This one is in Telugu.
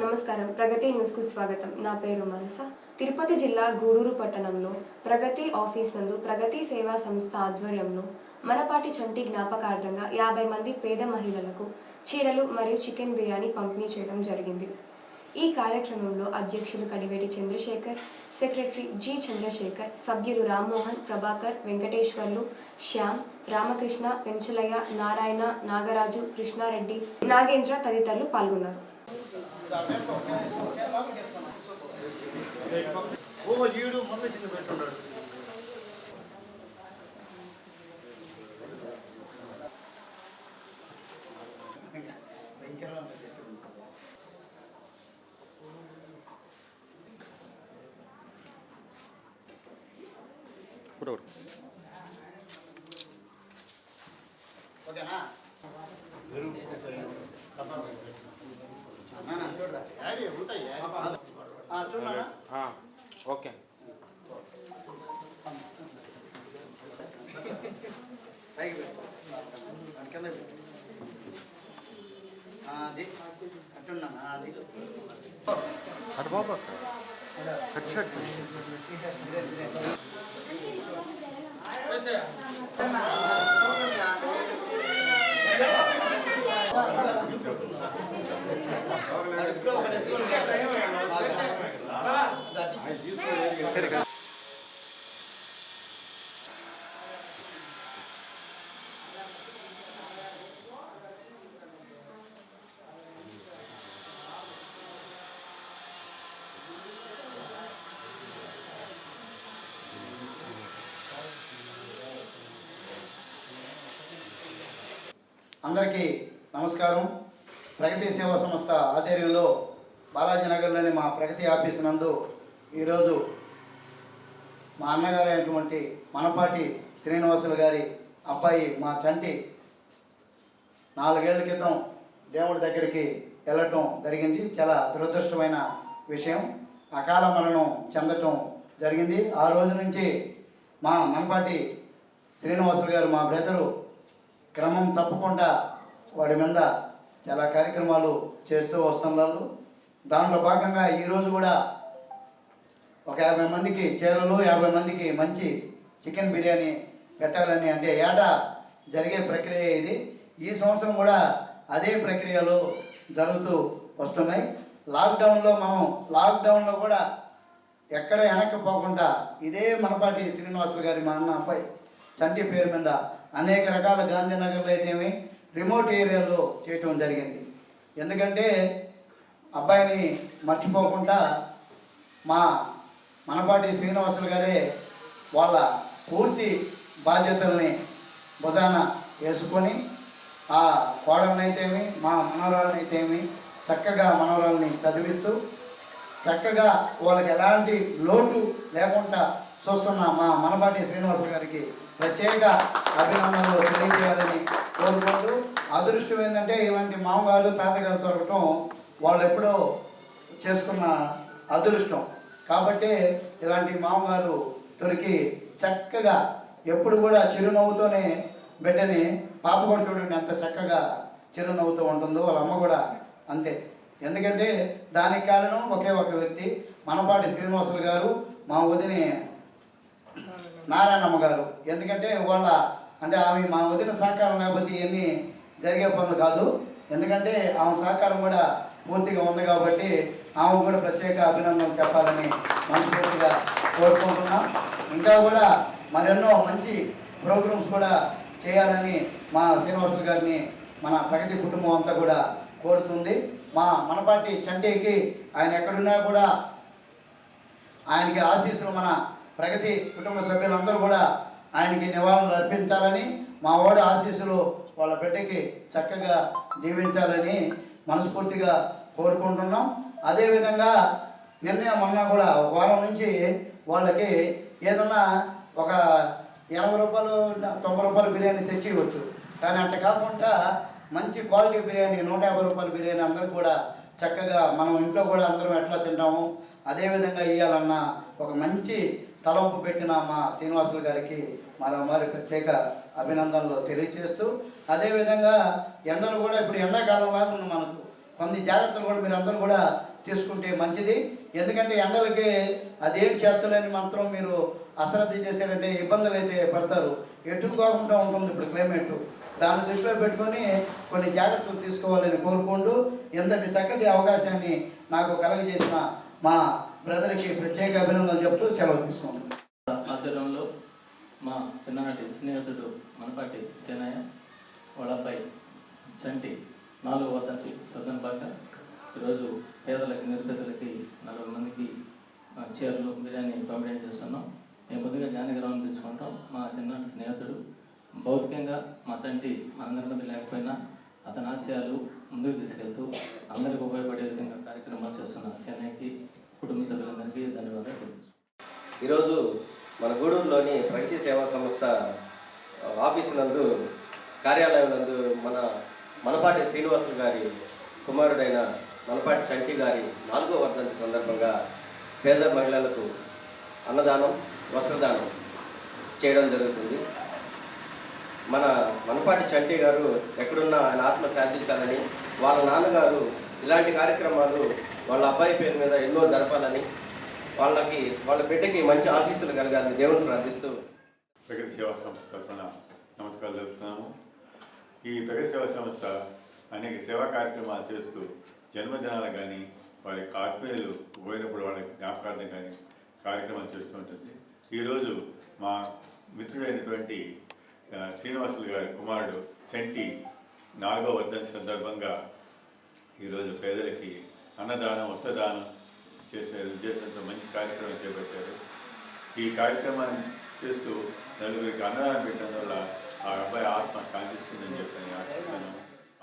నమస్కారం. ప్రగతి న్యూస్కు స్వాగతం. నా పేరు మనస. తిరుపతి జిల్లా గూడూరు పట్టణంలో ప్రగతి ఆఫీస్ నందు ప్రగతి సేవా సంస్థ ఆధ్వర్యంలో మనపాటి చంటి జ్ఞాపకార్థంగా యాభై మంది పేద మహిళలకు చీరలు మరియు చికెన్ బిర్యానీ పంపిణీ చేయడం జరిగింది. ఈ కార్యక్రమంలో అధ్యక్షులు కడివేటి చంద్రశేఖర్ సెక్రటరీ జి చంద్రశేఖర్ సభ్యులు రామ్మోహన్ ప్రభాకర్ వెంకటేశ్వర్లు శ్యామ్ రామకృష్ణ పెంచలయ్య నారాయణ నాగరాజు కృష్ణారెడ్డి నాగేంద్ర తదితరులు పాల్గొన్నారు. ఓ ఈడు మొన్న చిన్న పెట్టున్నాడు ఓకేనా ఓకే అది అట్టున్నాను అది అటు బాబు కట్ షర్ట్ అందరికీ నమస్కారం ప్రగతి సేవా సంస్థ ఆధ్వర్యంలో బాలాజీ నగర్లోని మా ప్రగతి ఆఫీస్ నందు ఈరోజు మా అన్నగారు అయినటువంటి మనపాటి శ్రీనివాసులు గారి అబ్బాయి మా చంటి నాలుగేళ్ళ క్రితం దేవుడి దగ్గరికి వెళ్ళటం జరిగింది. చాలా దురదృష్టమైన విషయం. అకాల మరణం చెందటం జరిగింది. ఆ రోజు నుంచి మా మనపాటి శ్రీనివాసులు గారు మా బ్రదరు క్రమం తప్పకుండా వాడి మీద చాలా కార్యక్రమాలు చేస్తూ వస్తున్నారు. దాంట్లో భాగంగా ఈరోజు కూడా ఒక యాభై మందికి చీరలు యాభై మందికి మంచి చికెన్ బిర్యానీ పెట్టాలని అంటే ఏటా జరిగే ప్రక్రియ ఇది. ఈ సంవత్సరం కూడా అదే ప్రక్రియలు జరుగుతూ వస్తున్నాయి. లాక్డౌన్లో మనం లాక్డౌన్లో కూడా ఎక్కడ వెనక్కి పోకుండా ఇదే మనపాటి శ్రీనివాసులు గారి మా అన్న అబ్బాయి చంటి పేరు మీద అనేక రకాల గాంధీనగర్లో అయితేమి రిమోట్ ఏరియాలో చేయటం జరిగింది. ఎందుకంటే అబ్బాయిని మర్చిపోకుండా మా మనపాటి శ్రీనివాసులు గారే వాళ్ళ పూర్తి బాధ్యతల్ని బుధాన వేసుకొని ఆ కోడలనైతేమి మా మనవరాలనైతేమి చక్కగా మనవరాల్ని చదివిస్తూ చక్కగా వాళ్ళకి ఎలాంటి లోటు లేకుండా చూస్తున్న మా మనపాటి శ్రీనివాసులు గారికి ప్రత్యేక అభినందనలు తెలియజేయాలని కోరుకుంటూ అదృష్టం ఏంటంటే ఇలాంటి మామగారు తాతగారు దొరకటం వాళ్ళు ఎప్పుడో చేసుకున్న అదృష్టం. కాబట్టి ఇలాంటి మామగారు దొరికి చక్కగా ఎప్పుడు కూడా చిరునవ్వుతోనే బిడ్డని పాప కూడా చూడండి ఎంత చక్కగా చిరునవ్వుతూ ఉంటుందో వాళ్ళ అమ్మ కూడా అంతే. ఎందుకంటే దానికి కారణం ఒకే ఒక వ్యక్తి మనపాటి శ్రీనివాసులు గారు. మా వదిని నారాయణమ్మ గారు. ఎందుకంటే వాళ్ళ అంటే ఆమె మా వదిన సహకారం లేకపోతే ఇవన్నీ జరిగే పనులు కాదు. ఎందుకంటే ఆమె సహకారం కూడా పూర్తిగా ఉంది కాబట్టి ఆమె కూడా ప్రత్యేక అభినందనలు చెప్పాలని మనస్ఫూర్తిగా కోరుకుంటున్నాం. ఇంకా కూడా మరెన్నో మంచి ప్రోగ్రామ్స్ కూడా చేయాలని మా శ్రీనివాసులు గారిని మన ప్రగతి కుటుంబం అంతా కూడా కోరుతుంది. మా మనపాటి చండీకి ఆయన ఎక్కడున్నా కూడా ఆయనకి ఆశీస్సులు మన ప్రగతి కుటుంబ సభ్యులందరూ కూడా ఆయనకి నివాళులు అర్పించాలని మా వాడు ఆశీస్సులు వాళ్ళ బిడ్డకి చక్కగా దీవించాలని మనస్ఫూర్తిగా కోరుకుంటున్నాం. అదేవిధంగా నిర్ణయం మొన్న కూడా ఒక వారం నుంచి వాళ్ళకి ఏదన్నా ఒక ఎనభై రూపాయలు తొంభై రూపాయల బిర్యానీ తెచ్చి ఇవ్వచ్చు కానీ అంత కాకుండా మంచి క్వాలిటీ బిర్యానీ నూట యాభై రూపాయల బిర్యానీ అందరూ కూడా చక్కగా మనం ఇంట్లో కూడా అందరం ఎట్లా తింటాము అదేవిధంగా ఇవ్వాలన్న ఒక మంచి తలంపు పెట్టిన మా శ్రీనివాసులు గారికి మరోమారి ప్రత్యేక అభినందనలు తెలియజేస్తూ అదేవిధంగా ఎండలు కూడా ఇప్పుడు ఎండాకాలంలో మనకు. కొన్ని జాగ్రత్తలు కూడా మీరు అందరూ కూడా తీసుకుంటే మంచిది. ఎందుకంటే ఎండలకి అదేం చేస్తలేని మాత్రం మీరు అశ్రద్ధ చేశారంటే ఇబ్బందులు అయితే పడతారు. ఎట్టుకోకుండా ఉంటుంది ఇప్పుడు క్లైమేట్. దాన్ని దృష్టిలో పెట్టుకొని కొన్ని జాగ్రత్తలు తీసుకోవాలని కోరుకుంటూ ఎంతటి చక్కటి అవకాశాన్ని నాకు కలుగజేసిన మా బ్రదర్కి ప్రత్యేక అభినందనలు చెప్తూ సెలవు తీసుకుంటున్నాను ఆధ్వర్యంలో మా చిన్ననాటి స్నేహితుడు మనపాటి సేనయ్య వాళ్ళ అబ్బాయి చంటి నాలుగు సదన్ సందర్భంగా ఈరోజు పేదలకి నిరుపేదలకి నలభై మందికి చీరలు బిర్యానీ పంపిణీ చేస్తున్నాం. మేము ముందుగా జ్ఞానగ్రహం తెచ్చుకుంటాం. మా చిన్ననాటి స్నేహితుడు భౌతికంగా మా చంటి మనందరి లేకపోయినా అతని ఆశయాలు ముందుకు తీసుకెళ్తూ అందరికీ ఉపయోగపడే విధంగా కార్యక్రమాలు చేస్తున్న సేనయ్యకి కుటుంబ సభ్యులందరికీ ధన్యవాదాలు ఈరోజు మన గూడూరులోని ప్రగతి సేవా సంస్థ ఆఫీసు నందు కార్యాలయం నందు మన మనపాటి శ్రీనివాసులు గారి కుమారుడైన మనపాటి చంటి గారి నాలుగో వర్ధంతి సందర్భంగా పేద మహిళలకు అన్నదానం వస్త్రదానం చేయడం జరుగుతుంది. మన మనపాటి చంటి గారు ఎక్కడున్నా ఆయన ఆత్మ శాంతించాలని వాళ్ళ నాన్నగారు ఇలాంటి కార్యక్రమాలు వాళ్ళ అబ్బాయి పేరు మీద ఎన్నో జరపాలని వాళ్ళకి వాళ్ళ బిడ్డకి మంచి ఆశీస్సులు కలగాలని దేవుని ప్రార్థిస్తూ ప్రగతి సేవా సంస్థ తరఫున నమస్కారాలు చెప్తున్నాము ఈ ప్రగతి సేవా సంస్థ అనేక సేవా కార్యక్రమాలు చేస్తూ జన్మదినాలు కానీ వారి ఆత్మీయులు పోయినప్పుడు వాళ్ళ జ్ఞాపకార్థం కానీ కార్యక్రమాలు చేస్తూ ఉంటుంది. ఈరోజు మా మిత్రుడైనటువంటి శ్రీనివాసులు గారి కుమారుడు చంటి నాలుగో వర్ధంతి సందర్భంగా ఈరోజు పేదలకి అన్నదానం వస్త్రదానం చేసే ఉద్దేశంతో మంచి కార్యక్రమం చేపట్టారు. ఈ కార్యక్రమాన్ని చేస్తూ నలుగురికి అన్నదానం పెట్టడం వల్ల ఆ అబ్బాయి ఆత్మ శాంతిస్తుందని చెప్పని ఆశిస్తున్నాను.